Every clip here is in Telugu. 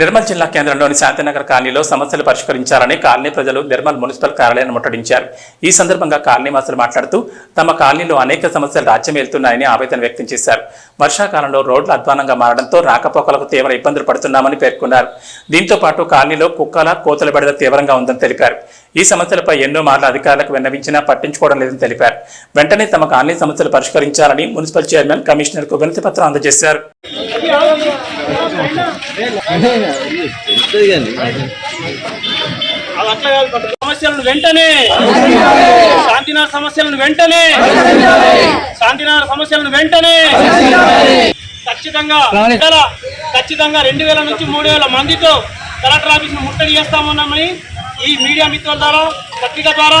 నిర్మల్ జిల్లా కేంద్రంలోని శాంతినగర్ కాలనీలో సమస్యలు పరిష్కరించాలని కాలనీ ప్రజలు నిర్మల్ మున్సిపల్ కార్యాలయాన్ని ముట్టడించారు. ఈ సందర్భంగా కాలనీ వాసులు మాట్లాడుతూ తమ కాలనీలో అనేక సమస్యలు రాజ్యమేలుతున్నాయని ఆవేదన వ్యక్తం చేశారు. వర్షాకాలంలో రోడ్లు అధ్వానంగా మారడంతో రాకపోకలకు తీవ్ర ఇబ్బందులు పడుతున్నామని పేర్కొన్నారు. దీంతో పాటు కాలనీలో కుక్కల కోతల బెడద తీవ్రంగా ఉందని తెలిపారు. ఈ సమస్యలపై ఎన్నో మార్లు అధికారులకు విన్నవించినా పట్టించుకోవడం లేదని తెలిపారు. వెంటనే తమ కాలనీ సమస్యలు పరిష్కరించాలని మున్సిపల్ చైర్మన్ కమిషనర్కు వినతిపత్రం అందజేశారు. అది అట్లా కాదు. సమస్యలను వెంటనే. శాంతినగర్ సమస్యలను వెంటనే. శాంతినగర్ సమస్యలను వెంటనే. ఖచ్చితంగా ఖచ్చితంగా రెండు వేల నుంచి మూడు వేల మందితో కలెక్టర్ ఆఫీస్ ముట్టడి చేస్తామన్నామని ఈ మీడియా మిత్రుల ద్వారా పత్రిక ద్వారా.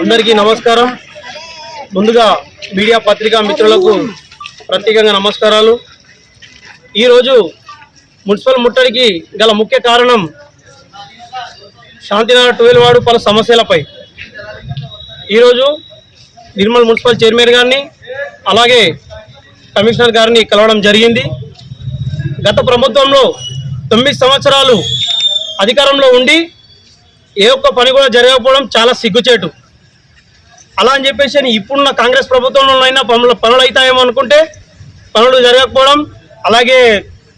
అందరికీ నమస్కారం. ముందుగా మీడియా పత్రికా మిత్రులకు ప్రత్యేకంగా నమస్కారాలు. ఈరోజు మున్సిపల్ ముట్టడికి గల ముఖ్య కారణం శాంతినగర్ ట్వెల్వ్ వాడు పలు సమస్యలపై. ఈరోజు నిర్మల్ మున్సిపల్ చైర్మన్ గారిని అలాగే కమిషనర్ గారిని కలవడం జరిగింది. గత ప్రభుత్వంలో తొమ్మిది సంవత్సరాలు అధికారంలో ఉండి ఏ ఒక్క పని కూడా జరగకపోవడం చాలా సిగ్గుచేటు. అలా అని చెప్పేసి అని ఇప్పుడున్న కాంగ్రెస్ ప్రభుత్వంలోనైనా పనులు పనులు అవుతాయేమో అనుకుంటే పనులు జరగకపోవడం అలాగే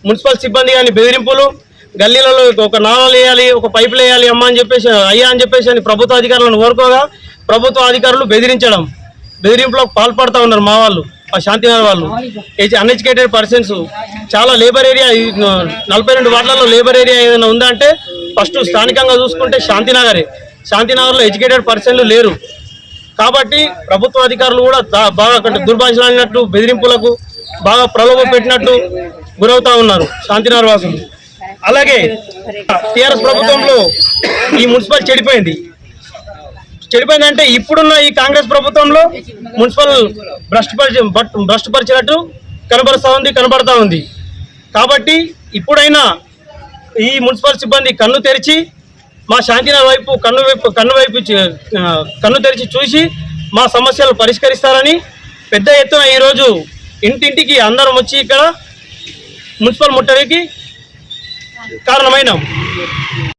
మున్సిపల్ సిబ్బంది కానీ బెదిరింపులు గల్లీలలో ఒక నాళాలు వేయాలి ఒక పైపులు వేయాలి అమ్మ అని చెప్పేసి అయ్యా అని చెప్పేసి అని ప్రభుత్వ అధికారులను కోరుకోగా ప్రభుత్వ అధికారులు బెదిరించడం. బెదిరింపులకు పాల్పడుతూ ఉన్నారు మా వాళ్ళు. శాంతినగర్ వాళ్ళు. అన్ఎడ్యుకేటెడ్ పర్సన్స్ చాలా లేబర్ ఏరియా నలభై రెండు వార్డులలో లేబర్ ఏరియా ఏదైనా ఉందా అంటే ఫస్ట్ స్థానికంగా చూసుకుంటే శాంతినగరే. శాంతినగర్లో ఎడ్యుకేటెడ్ పర్సన్లు లేరు. కాబట్టి ప్రభుత్వ అధికారులు కూడా బాగా దుర్భాషలాడినట్టు బెదిరింపులకు బాగా ప్రలోభ పెట్టినట్టు గురవుతా ఉన్నారు శాంతినగర్ వాసులు. అలాగే టీఆర్ఎస్ ప్రభుత్వంలో ఈ మున్సిపల్ చెడిపోయింది. చెడిపోయిందంటే ఇప్పుడున్న ఈ కాంగ్రెస్ ప్రభుత్వంలో మున్సిపల్ భ్రష్టపరిచి భ్రష్టపరిచినట్టు కనబడుతూ ఉంది కనబడతా ఉంది. కాబట్టి ఇప్పుడైనా ఈ మున్సిపల్ సిబ్బంది కన్ను తెరిచి మా శాంతినగర్ వైపు కన్ను వైపు కన్ను వైపు కన్ను తెరిచి చూసి మా సమస్యలు పరిష్కరిస్తారని పెద్ద ఎత్తున ఈరోజు ఇంటింటికి అందరం వచ్చి ఇక్కడ మున్సిపల్ ముట్టడికి కారణమైనాం.